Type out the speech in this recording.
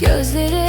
Gözleri